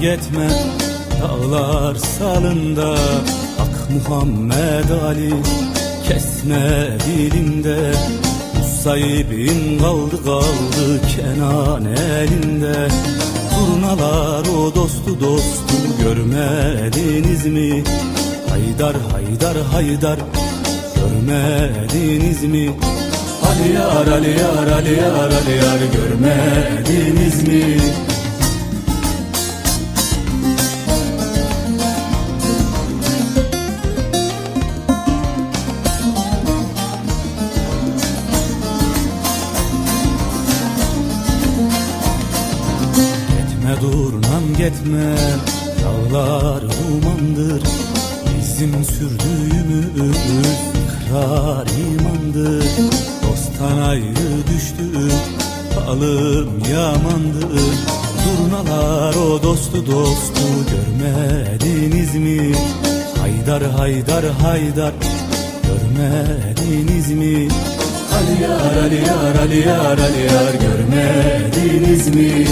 Gitme dağlar salında Ak Muhammed Ali kesme dilinde Musaybin kaldı kaldı Kenan elinde Turnalar o dostu dostu görmediniz mi? Haydar haydar haydar görmediniz mi? Ali yar Ali yar Ali yar Ali yar görmediniz mi? Durnam gitme Dağlar dumandır Bizim sürdüğümüz ikrar imandır Dosttan ayrı düştüm Halım yamandır Durnalar o dostu dostu Görmediniz mi? Haydar haydar haydar Görmediniz mi? Ali yar Ali yar Ali yar Ali yar Görmediniz mi?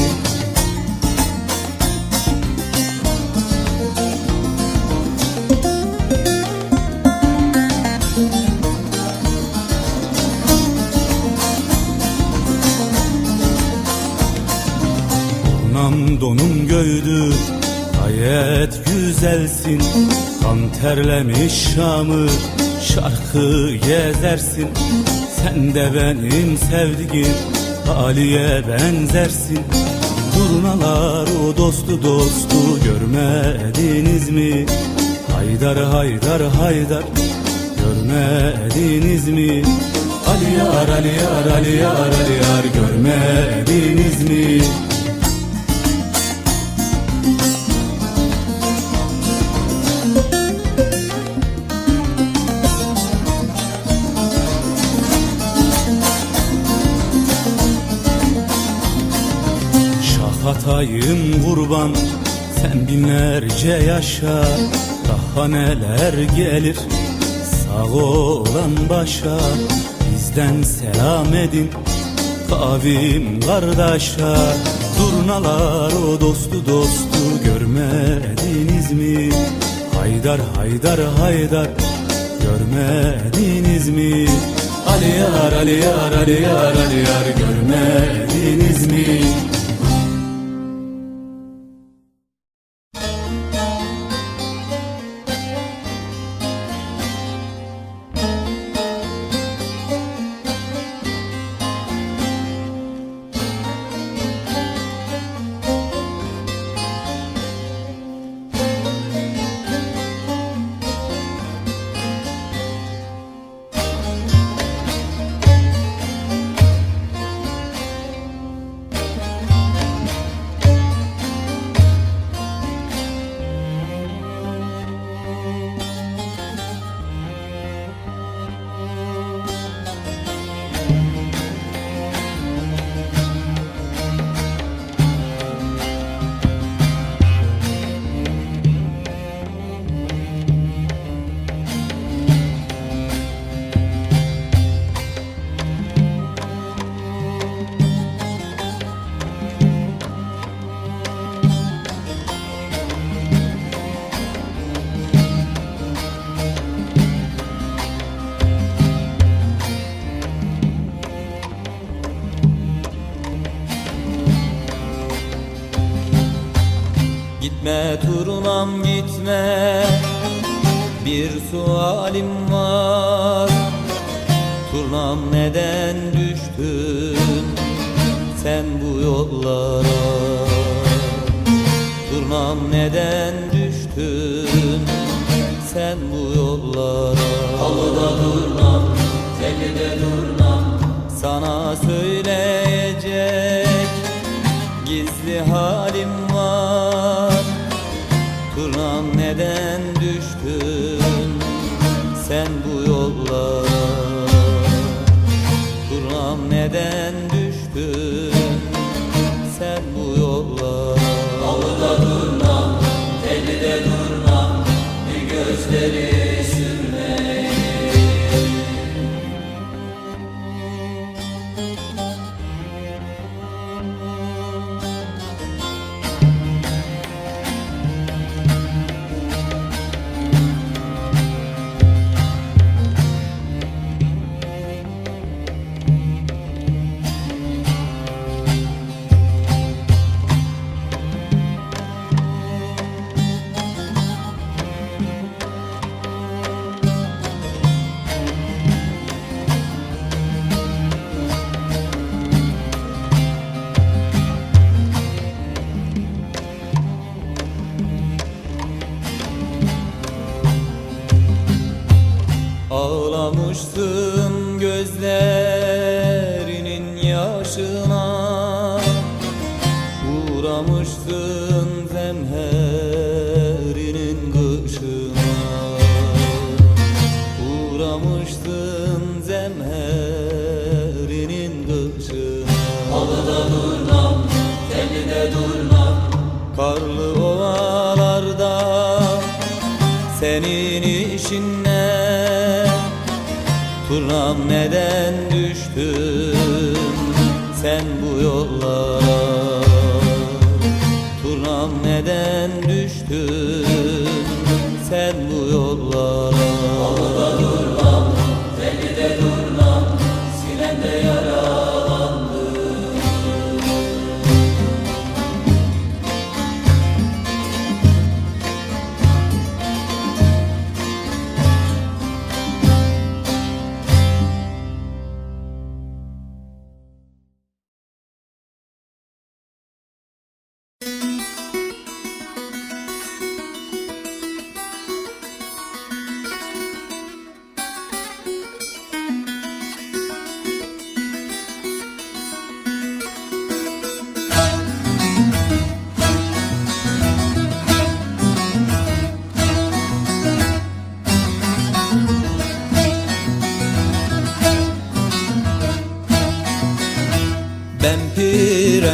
Göydü Gayet güzelsin Kan terlemiş Şam'ı Şarkı gezersin Sen de benim sevdiğim Ali'ye benzersin Durnalar o dostu dostu Görmediniz mi? Haydar haydar haydar Görmediniz mi? Ali yar Ali yar Ali yar kurban sen binlerce yaşa Daha neler gelir sağ olan başa Bizden selam edin kavim kardeşa Durnalar o dostu dostu görmediniz mi? Haydar haydar haydar görmediniz mi? Ali yar Ali yar Ali yar Ali yar görmediniz mi? Gitme turunam gitme. Bir sualim var. Turnam neden düştün Sen bu yollara? Turnam neden düştün Sen bu yollara? Halıda turnam Tellide turnam. Sana söyleyecek Gizli halim Uğramışsın gözlerinin yaşına. Uğramışsın zemherinin kışına. Uğramışsın zemherinin kışına. Halıda durmam, tellide durmam Karlı ovalarda senin işinle Turnam neden düştün sen bu yollara? Turnam neden düştün sen bu yollara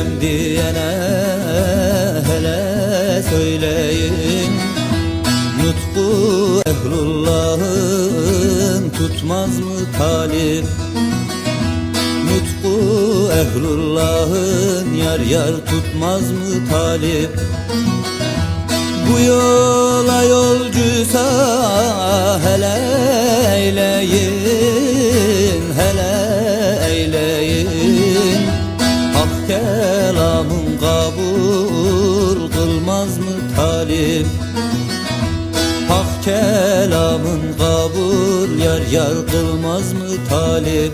pirem diyene hele söyleyin. Nutku ehlullahın tutmaz mı talip? Nutku ehlullahın yar yar tutmaz mı talip? Bu yola yolcuysa hele eyleyin, kelamın kabul yar yar kılmaz mı talip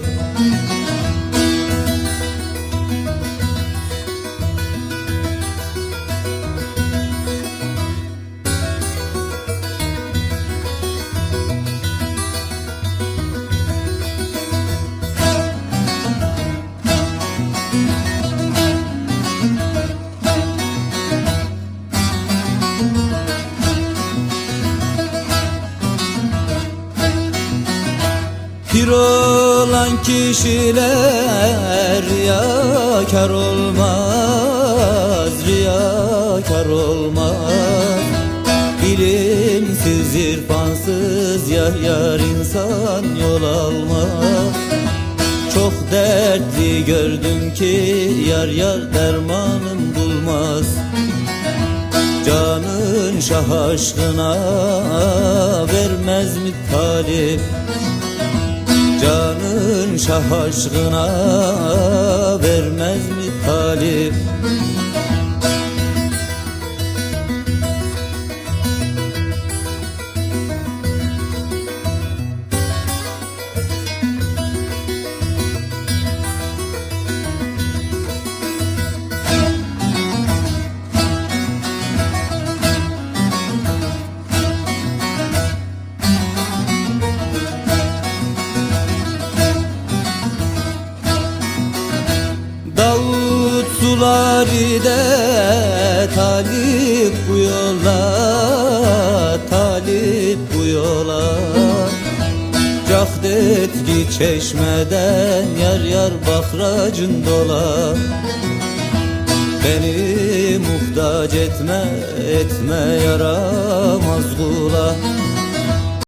Pir olan kişiler riyakar olmaz, riyakar olmaz. Bilimsiz, irfansız yar yar insan yol almaz. Çok dertli gördüm ki yar yar dermanım bulmaz. Canın şah aşkına vermez mi talip şah aşkına yola Talip bu yola. Cahdetli çeşmeden yar yar bahracın dola. Beni muhtaç etme etme yaramaz kula